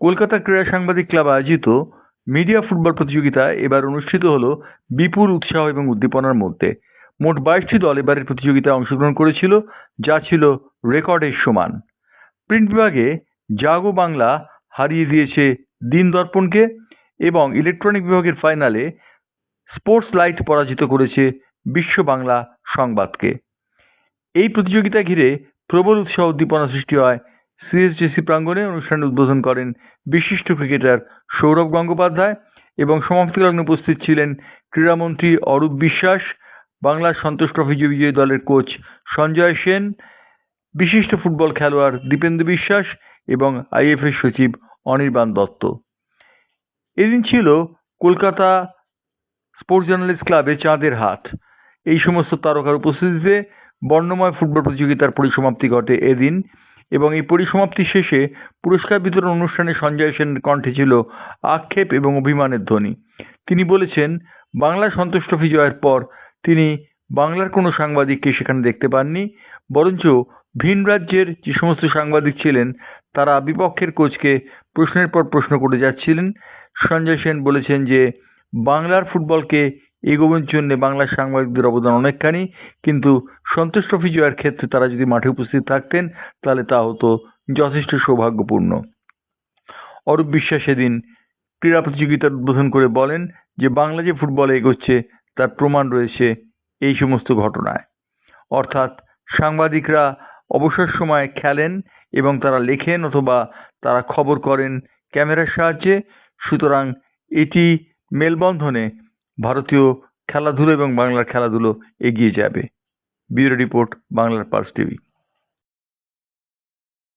কলকাতা ক্রীড়া সাংবাদিক ক্লাব আয়োজিত মিডিয়া ফুটবল প্রতিযোগিতা এবার অনুষ্ঠিত হল বিপুল উৎসাহ এবং উদ্দীপনার মধ্যে। মোট বাইশটি দল এবারের প্রতিযোগিতায় অংশগ্রহণ করেছিল, যা ছিল রেকর্ডের সমান। প্রিন্ট বিভাগে জাগো বাংলা হারিয়ে দিয়েছে দিন দর্পণকে এবং ইলেকট্রনিক বিভাগের ফাইনালে স্পোর্টস লাইট পরাজিত করেছে বিশ্ব বাংলা সংবাদকে। এই প্রতিযোগিতা ঘিরে প্রবল উৎসাহ উদ্দীপনা সৃষ্টি হয় সিএসডিসি প্রাঙ্গণে অনুষ্ঠানের উদ্বোধন করেন বিশিষ্ট ক্রিকেটার সৌরভ গঙ্গোপাধ্যায় এবং সমাপ্তিলগ্নে উপস্থিত ছিলেন ক্রীড়ামন্ত্রী অরূপ বিশ্বাস, বাংলার সন্তোষ ট্রফি বিজয়ী দলের কোচ সঞ্জয় সেন, বিশিষ্ট ফুটবল খেলোয়াড় দীপেন্দু বিশ্বাস এবং আইএফএ সচিব অনির্বাণ দত্ত। এদিন ছিল কলকাতা স্পোর্টস জার্নালিস্ট ক্লাবে চাঁদের হাট। এই সমস্ত তারকার উপস্থিতিতে বর্ণময় ফুটবল প্রতিযোগিতার পরিসমাপ্তি ঘটে এদিন। এবং এই পরিসমাপ্তি শেষে পুরস্কার বিতরণ অনুষ্ঠানে সঞ্জয় সেনের কণ্ঠে ছিল আক্ষেপ এবং অভিমানের ধ্বনি। তিনি বলেছেন, বাংলা সন্তোষ ট্রফি জয়ের পর তিনি বাংলার কোনো সাংবাদিককে সেখানে দেখতে পাননি, বরঞ্চ ভিন রাজ্যের যে সমস্ত সাংবাদিক ছিলেন, তারা বিপক্ষের কোচকে প্রশ্নের পর প্রশ্ন করে যাচ্ছিলেন। সঞ্জয় সেন বলেছেন যে, বাংলার ফুটবলকে এগোনোর জন্য বাংলার সাংবাদিকদের অবদান অনেকখানি, কিন্তু সন্তোষ ট্রফি জয়ের ক্ষেত্রে তারা যদি মাঠে উপস্থিত থাকতেন, তাহলে তা হতো যথেষ্ট সৌভাগ্যপূর্ণ। অরূপ বিশ্বাস সেদিন ক্রীড়া প্রতিযোগিতার উদ্বোধন করে বলেন যে, বাংলা যে ফুটবলে এগোচ্ছে, তার প্রমাণ রয়েছে এই সমস্ত ঘটনায়। অর্থাৎ সাংবাদিকরা অবসর সময় খেলেন এবং তারা লেখেন অথবা তারা খবর করেন ক্যামেরার সাহায্যে, সুতরাং এটি মেলবন্ধনে ভারতীয় খেলাধুলো এবং বাংলার খেলাধুলো এগিয়ে যাবে। ব্যুরো রিপোর্ট বাংলার পার্স টিভি।